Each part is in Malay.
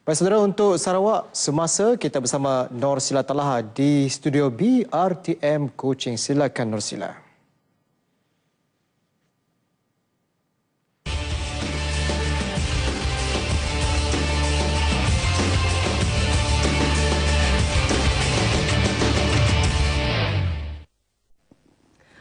Baik saudara untuk Sarawak semasa kita bersama Nor Sila Talaha di studio BRTM Coaching. Silakan Nor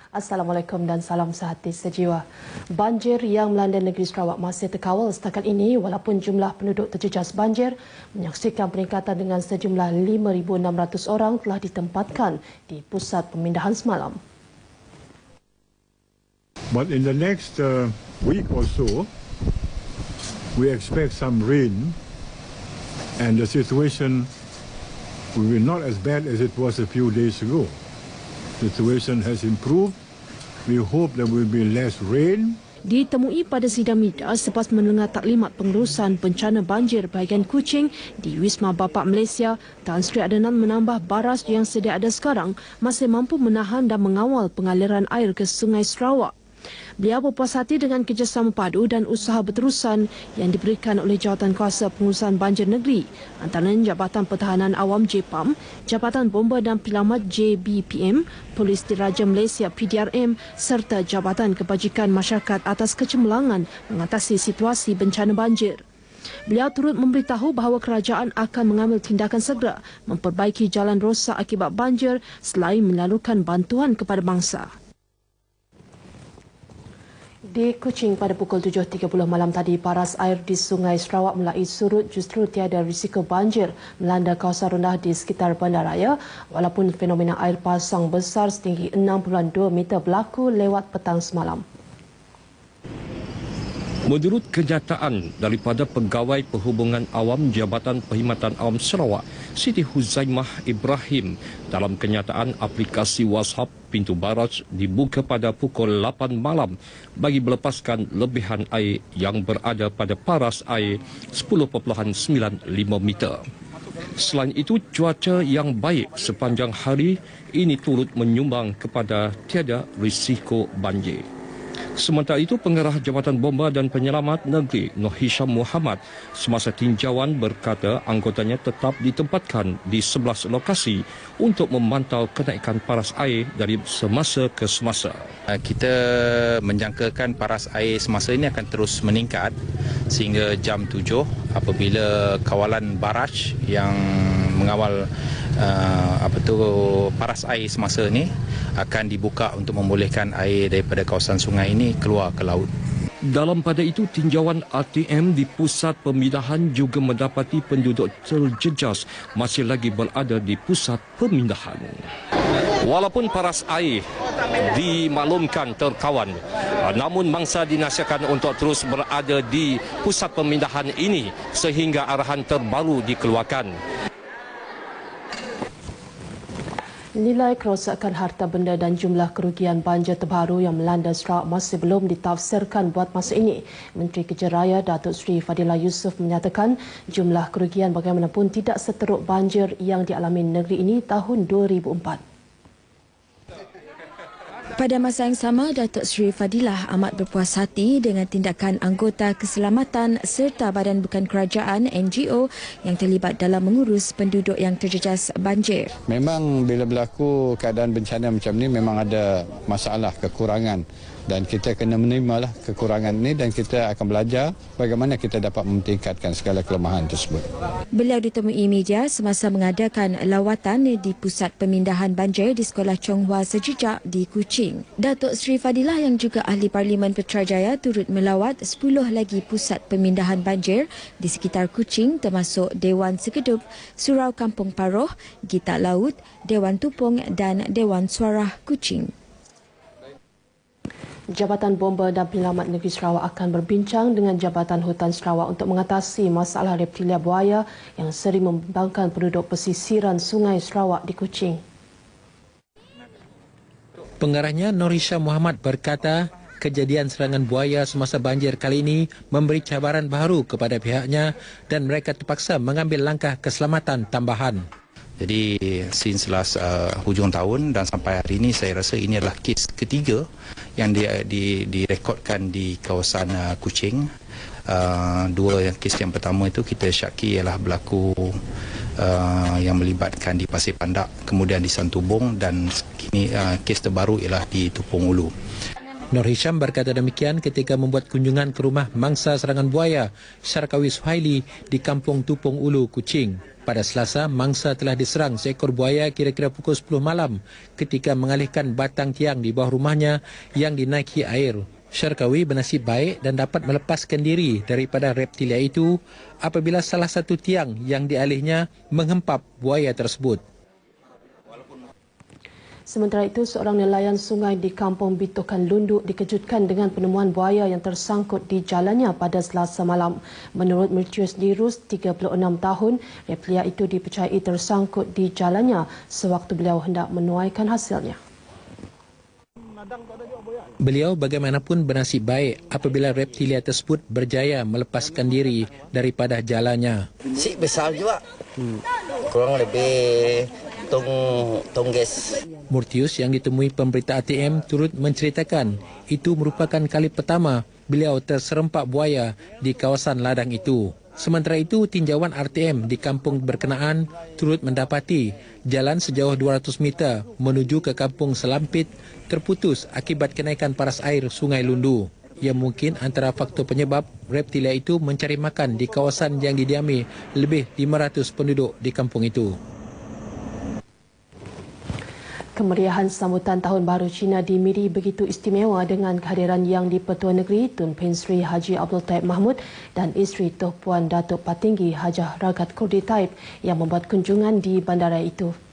Assalamualaikum dan salam sehati sejiwa. Banjir yang melanda negeri Sarawak masih terkawal setakat ini walaupun jumlah penduduk terjejas banjir menyaksikan peningkatan dengan sejumlah 5,600 orang telah ditempatkan di pusat pemindahan semalam. But in the next uh, week or so, we expect some rain and the situation will be not as bad as it was a few days ago. Situation has improved. We hope there will be less rain. Ditemui pada sidang media selepas mendengar taklimat pengurusan bencana banjir bahagian Kuching di Wisma Bapak Malaysia, Tan Sri Adenan menambah baras yang sedia ada sekarang masih mampu menahan dan mengawal pengaliran air ke Sungai Sarawak. Beliau berpuas hati dengan kerjasama padu dan usaha berterusan yang diberikan oleh Jawatan Kuasa Pengurusan Banjir Negeri antaranya Jabatan Pertahanan Awam JPAM, Jabatan Bomba dan Pilamat JBPM, Polis Diraja Malaysia PDRM serta Jabatan Kebajikan Masyarakat atas kecemerlangan mengatasi situasi bencana banjir. Beliau turut memberitahu bahawa kerajaan akan mengambil tindakan segera memperbaiki jalan rosak akibat banjir selain melalukan bantuan kepada bangsa. Di Kuching pada pukul 7.30 malam tadi, paras air di Sungai Sarawak mulai surut justru tiada risiko banjir melanda kawasan rendah di sekitar bandaraya walaupun fenomena air pasang besar setinggi 6.2 meter berlaku lewat petang semalam. Menurut kenyataan daripada Pegawai Perhubungan Awam Jabatan Perkhidmatan Awam Sarawak, Siti Huzaimah Ibrahim, dalam kenyataan aplikasi WhatsApp pintu baraj dibuka pada pukul 8 malam bagi melepaskan lebihan air yang berada pada paras air 10.95 meter. Selain itu, cuaca yang baik sepanjang hari ini turut menyumbang kepada tiada risiko banjir. Sementara itu, pengerah Jabatan Bomba dan Penyelamat Negeri Noh Hisham Muhammad semasa tinjauan berkata anggotanya tetap ditempatkan di 11 lokasi untuk memantau kenaikan paras air dari semasa ke semasa. Uh, kita menjangkakan paras air semasa ini akan terus meningkat sehingga jam 7 apabila kawalan baraj yang mengawal uh, apa tu paras air semasa ini akan dibuka untuk membolehkan air daripada kawasan sungai ini keluar ke laut. Dalam pada itu, tinjauan ATM di pusat pemindahan juga mendapati penduduk terjejas masih lagi berada di pusat pemindahan. Walaupun paras air dimaklumkan terkawan, namun mangsa dinasihatkan untuk terus berada di pusat pemindahan ini sehingga arahan terbaru dikeluarkan. Nilai kerosakan harta benda dan jumlah kerugian banjir terbaru yang melanda Sarawak masih belum ditafsirkan buat masa ini. Menteri Kerja Raya Datuk Seri Fadila Yusof menyatakan jumlah kerugian bagaimanapun tidak seteruk banjir yang dialami negeri ini tahun 2004. Pada masa yang sama, Datuk Seri Fadilah amat berpuas hati dengan tindakan anggota keselamatan serta badan bukan kerajaan NGO yang terlibat dalam mengurus penduduk yang terjejas banjir. Memang bila berlaku keadaan bencana macam ni memang ada masalah, kekurangan dan kita kena menerima lah kekurangan ini dan kita akan belajar bagaimana kita dapat meningkatkan segala kelemahan tersebut. Beliau ditemui media semasa mengadakan lawatan di pusat pemindahan banjir di Sekolah Chonghua Sejejak di Kuching. Datuk Sri Fadilah yang juga ahli Parlimen Putrajaya turut melawat 10 lagi pusat pemindahan banjir di sekitar Kuching termasuk Dewan Sekedup, Surau Kampung Paroh, Gita Laut, Dewan Tupung dan Dewan Suara Kuching. Jabatan Bomba dan Penyelamat Negeri Sarawak akan berbincang dengan Jabatan Hutan Sarawak untuk mengatasi masalah reptilia buaya yang sering membimbangkan penduduk pesisiran Sungai Sarawak di Kuching. Pengarahnya Norisha Muhammad berkata, kejadian serangan buaya semasa banjir kali ini memberi cabaran baru kepada pihaknya dan mereka terpaksa mengambil langkah keselamatan tambahan. Jadi since last uh, hujung tahun dan sampai hari ini saya rasa ini adalah kes ketiga yang di, di, direkodkan di kawasan uh, Kuching Uh, dua kes yang pertama itu kita syaki ialah berlaku uh, yang melibatkan di Pasir Pandak, kemudian di Santubong dan kini uh, kes terbaru ialah di Tupong Ulu. Nur Hisham berkata demikian ketika membuat kunjungan ke rumah mangsa serangan buaya Syarkawi Suhaili di Kampung Tupong Ulu, Kuching. Pada Selasa, mangsa telah diserang seekor buaya kira-kira pukul 10 malam ketika mengalihkan batang tiang di bawah rumahnya yang dinaiki air. Syarkawi bernasib baik dan dapat melepaskan diri daripada reptilia itu apabila salah satu tiang yang dialihnya menghempap buaya tersebut. Sementara itu, seorang nelayan sungai di kampung Bitokan Lunduk dikejutkan dengan penemuan buaya yang tersangkut di jalannya pada selasa malam. Menurut Mertius Dirus, 36 tahun, reptilia itu dipercayai tersangkut di jalannya sewaktu beliau hendak menuaikan hasilnya. Beliau bagaimanapun bernasib baik apabila reptilia tersebut berjaya melepaskan diri daripada jalannya. Si besar juga. Hmm. Kurang lebih tong tongges. Murtius yang ditemui pemberita ATM turut menceritakan itu merupakan kali pertama beliau terserempak buaya di kawasan ladang itu. Sementara itu, tinjauan RTM di kampung berkenaan turut mendapati jalan sejauh 200 meter menuju ke kampung Selampit terputus akibat kenaikan paras air Sungai Lundu. Yang mungkin antara faktor penyebab reptilia itu mencari makan di kawasan yang didiami lebih 500 penduduk di kampung itu. Kemeriahan sambutan Tahun Baru Cina di Miri begitu istimewa dengan kehadiran Yang di-Pertua Negeri Tun Pen Sri Haji Abdul Taib Mahmud dan isteri Tuh Puan Datuk Patinggi Hajah Ragat Kurdi Taib yang membuat kunjungan di bandara itu.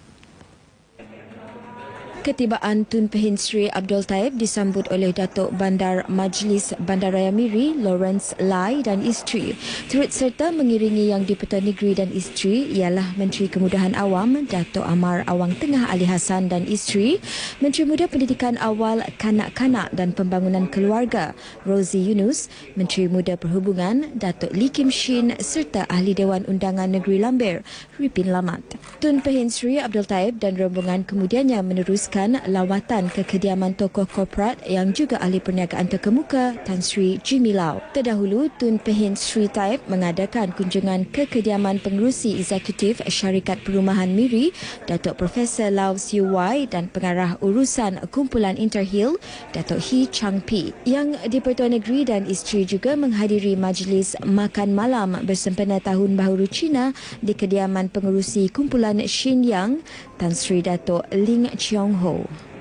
Ketibaan Tun Pehin Sri Abdul Taib disambut oleh Datuk Bandar Majlis Bandaraya Miri Lawrence Lai dan isteri. Turut serta mengiringi Yang di-Pertua Negeri dan isteri ialah Menteri Kemudahan Awam Datuk Amar Awang Tengah Ali Hassan dan isteri, Menteri Muda Pendidikan Awal Kanak-Kanak dan Pembangunan Keluarga Rosie Yunus, Menteri Muda Perhubungan Datuk Lee Kim Shin serta Ahli Dewan Undangan Negeri Lambir Ripin Lamat. Tun Pehin Sri Abdul Taib dan rombongan kemudiannya meneruskan meneruskan lawatan ke kediaman tokoh korporat yang juga ahli perniagaan terkemuka Tan Sri Jimmy Lau. Terdahulu, Tun Pehin Sri Taib mengadakan kunjungan ke kediaman pengerusi eksekutif Syarikat Perumahan Miri, Datuk Profesor Lau Siu Wai dan pengarah urusan kumpulan Interhill, Datuk He Chang Pi. Yang di Pertua Negeri dan isteri juga menghadiri majlis makan malam bersempena Tahun Baharu Cina di kediaman pengerusi kumpulan Xin Yang, Tan Sri Datuk Ling Chiong Ho. Ho.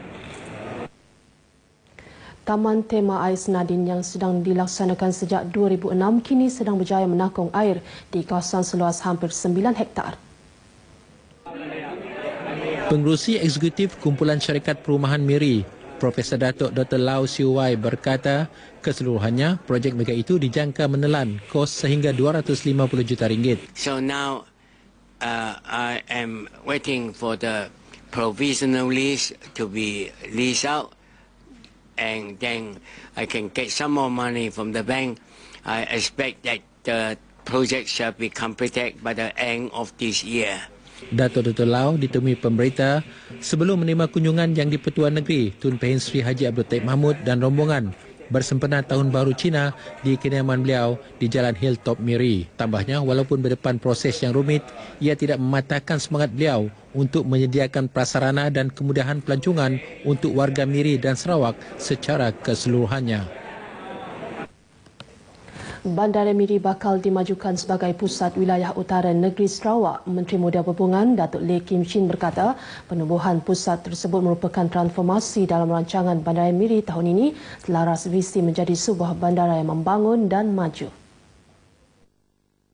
Taman Tema Air Senadin yang sedang dilaksanakan sejak 2006 kini sedang berjaya menakung air di kawasan seluas hampir 9 hektar. Pengurusi Eksekutif Kumpulan Syarikat Perumahan Miri, Profesor Datuk Dr. Lau Siu Wai berkata, keseluruhannya projek mega itu dijangka menelan kos sehingga 250 juta ringgit. So now uh, I am waiting for the provisional lease to be leased out and then I can get some more money from the bank. I expect that the project shall be completed by the end of this year. Dato' Dr. Lau ditemui pemberita sebelum menerima kunjungan yang di-Pertuan Negeri Tun Pehin Sri Haji Abdul Taib Mahmud dan rombongan bersempena Tahun Baru Cina di kediaman beliau di Jalan Hilltop Miri. Tambahnya, walaupun berdepan proses yang rumit, ia tidak mematahkan semangat beliau untuk menyediakan prasarana dan kemudahan pelancongan untuk warga Miri dan Sarawak secara keseluruhannya. Bandar Miri bakal dimajukan sebagai pusat wilayah utara negeri Sarawak. Menteri Muda Perhubungan Datuk Lee Kim Shin berkata, penubuhan pusat tersebut merupakan transformasi dalam rancangan Bandar Miri tahun ini selaras visi menjadi sebuah bandara yang membangun dan maju.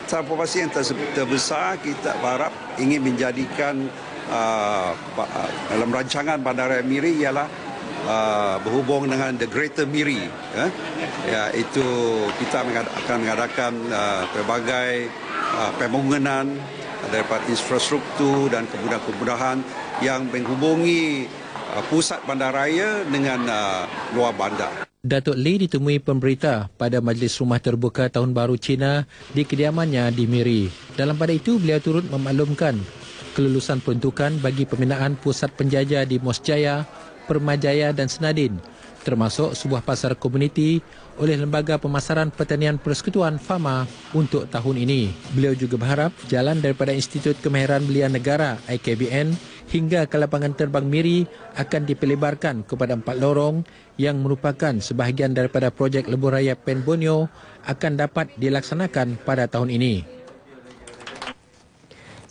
Transformasi yang terbesar kita berharap ingin menjadikan uh, dalam rancangan Bandar Miri ialah uh, berhubung dengan The Greater Miri. Ya, ya itu kita akan mengadakan uh, pelbagai uh, pembangunan daripada infrastruktur dan kemudahan-kemudahan yang menghubungi uh, pusat bandaraya dengan uh, luar bandar. Datuk Lee ditemui pemberita pada Majlis Rumah Terbuka Tahun Baru Cina di kediamannya di Miri. Dalam pada itu, beliau turut memaklumkan kelulusan peruntukan bagi pembinaan pusat penjajah di Mosjaya Permajaya dan Senadin termasuk sebuah pasar komuniti oleh Lembaga Pemasaran Pertanian Persekutuan FAMA untuk tahun ini. Beliau juga berharap jalan daripada Institut Kemahiran Belian Negara IKBN hingga ke lapangan terbang Miri akan dipelebarkan kepada empat lorong yang merupakan sebahagian daripada projek lebuh raya Pen Borneo akan dapat dilaksanakan pada tahun ini.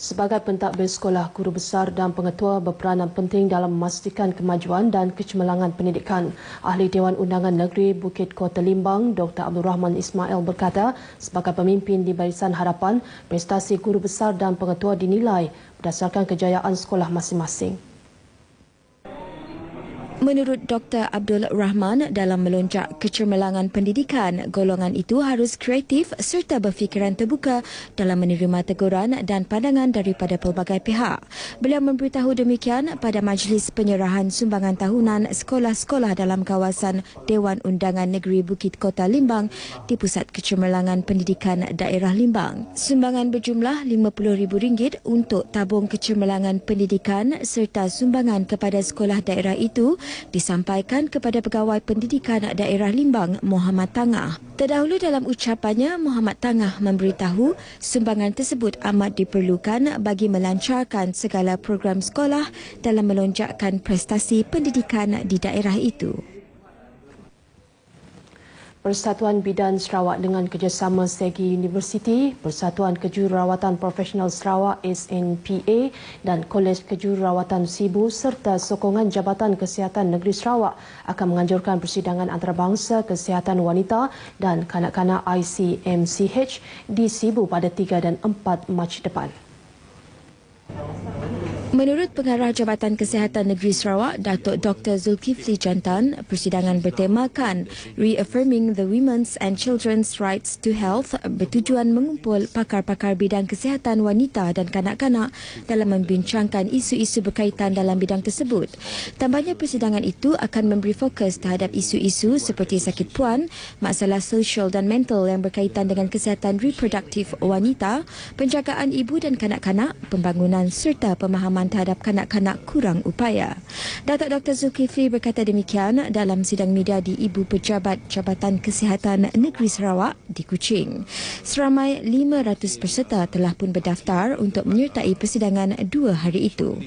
Sebagai pentadbir sekolah, guru besar dan pengetua berperanan penting dalam memastikan kemajuan dan kecemerlangan pendidikan. Ahli Dewan Undangan Negeri Bukit Kota Limbang, Dr. Abdul Rahman Ismail berkata, sebagai pemimpin di Barisan Harapan, prestasi guru besar dan pengetua dinilai berdasarkan kejayaan sekolah masing-masing. Menurut Dr. Abdul Rahman, dalam melonjak kecemerlangan pendidikan, golongan itu harus kreatif serta berfikiran terbuka dalam menerima teguran dan pandangan daripada pelbagai pihak. Beliau memberitahu demikian pada majlis penyerahan sumbangan tahunan sekolah-sekolah dalam kawasan Dewan Undangan Negeri Bukit Kota Limbang di Pusat Kecemerlangan Pendidikan Daerah Limbang. Sumbangan berjumlah RM50,000 untuk tabung kecemerlangan pendidikan serta sumbangan kepada sekolah daerah itu disampaikan kepada Pegawai Pendidikan Daerah Limbang Muhammad Tangah. Terdahulu dalam ucapannya, Muhammad Tangah memberitahu sumbangan tersebut amat diperlukan bagi melancarkan segala program sekolah dalam melonjakkan prestasi pendidikan di daerah itu. Persatuan Bidan Sarawak dengan kerjasama Segi Universiti, Persatuan Kejururawatan Profesional Sarawak SNPA dan Kolej Kejururawatan Sibu serta sokongan Jabatan Kesihatan Negeri Sarawak akan menganjurkan persidangan antarabangsa kesihatan wanita dan kanak-kanak ICMCH di Sibu pada 3 dan 4 Mac depan. Menurut Pengarah Jabatan Kesihatan Negeri Sarawak, Datuk Dr. Zulkifli Jantan, persidangan bertemakan Reaffirming the Women's and Children's Rights to Health bertujuan mengumpul pakar-pakar bidang kesihatan wanita dan kanak-kanak dalam membincangkan isu-isu berkaitan dalam bidang tersebut. Tambahnya persidangan itu akan memberi fokus terhadap isu-isu seperti sakit puan, masalah sosial dan mental yang berkaitan dengan kesihatan reproduktif wanita, penjagaan ibu dan kanak-kanak, pembangunan serta pemahaman pemahaman terhadap kanak-kanak kurang upaya. Datuk Dr. Zulkifli berkata demikian dalam sidang media di Ibu Pejabat Jabatan Kesihatan Negeri Sarawak di Kuching. Seramai 500 peserta telah pun berdaftar untuk menyertai persidangan dua hari itu.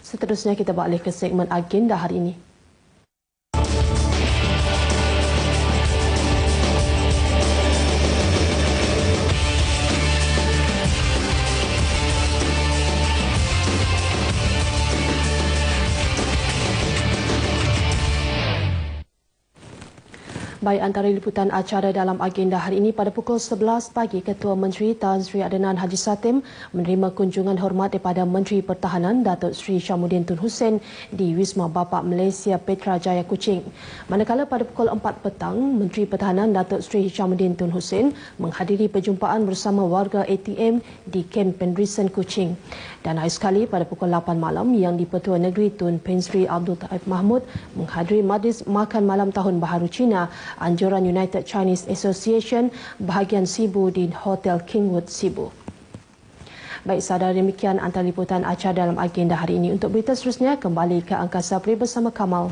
Seterusnya kita balik ke segmen agenda hari ini. Baik antara liputan acara dalam agenda hari ini pada pukul 11 pagi Ketua Menteri Tan Sri Adenan Haji Satim menerima kunjungan hormat daripada Menteri Pertahanan Datuk Sri Syamuddin Tun Hussein di Wisma Bapa Malaysia Petra Jaya Kuching. Manakala pada pukul 4 petang Menteri Pertahanan Datuk Sri Syamuddin Tun Hussein menghadiri perjumpaan bersama warga ATM di Kem Penrisen Kuching. Dan akhir sekali pada pukul 8 malam yang di-Pertua Negeri Tun Pen Sri Abdul Taif Mahmud menghadiri majlis makan malam tahun baharu Cina anjuran United Chinese Association bahagian Sibu di Hotel Kingwood Sibu. Baik, saudara demikian antara liputan acara dalam agenda hari ini. Untuk berita seterusnya, kembali ke Angkasa Peri bersama Kamal.